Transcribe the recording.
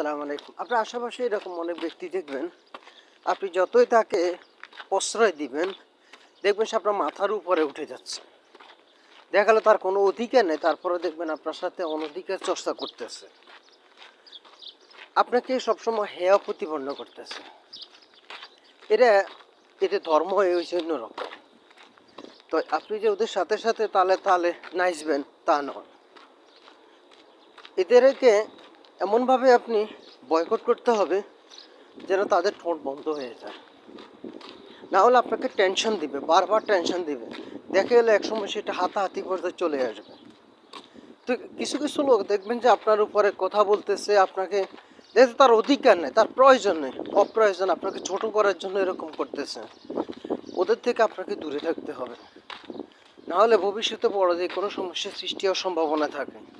আসসালামু আলাইকুম। আপনার আশেপাশে এরকম অনেক ব্যক্তি দেখবেন, আপনি যতই তাকে প্রশ্রয় দিবেন, দেখবেন সে আপনার মাথার উপরে উঠে যাচ্ছে। দেখা গেলো তার কোনো অধিকার নেই, তারপরে দেখবেন আপনার সাথে অনধিকার চর্চা করতেছে। আপনাকে সবসময় হেয় প্রতিপন্ন করতেছে। এটা এদের ধর্ম ওই জন্য রকম তো আপনি যে ওদের সাথে সাথে তালে তালে নাচবেন, তা নয়। এদেরকে এমনভাবে আপনি বয়কট করতে হবে যেন তাদের ঠোঁট বন্ধ হয়ে যায়। না হলে আপনাকে টেনশন দিবে, বারবার টেনশন দিবে। দেখে গেলে একসময় সেটা হাতাহাতি পর্যায়ে চলে আসবে। তো কিছু কিছু লোক দেখবেন যে আপনার উপরে কথা বলতেছে, আপনাকে যেহেতু তার অধিকার নেই, তার প্রয়োজন নেই, অপ্রয়োজন, আপনাকে ছোট করার জন্য এরকম করতেছে। ওদের থেকে আপনাকে দূরে থাকতে হবে। না হলে ভবিষ্যতে বড় কোনো সমস্যার সৃষ্টি হওয়ার সম্ভাবনা থাকে।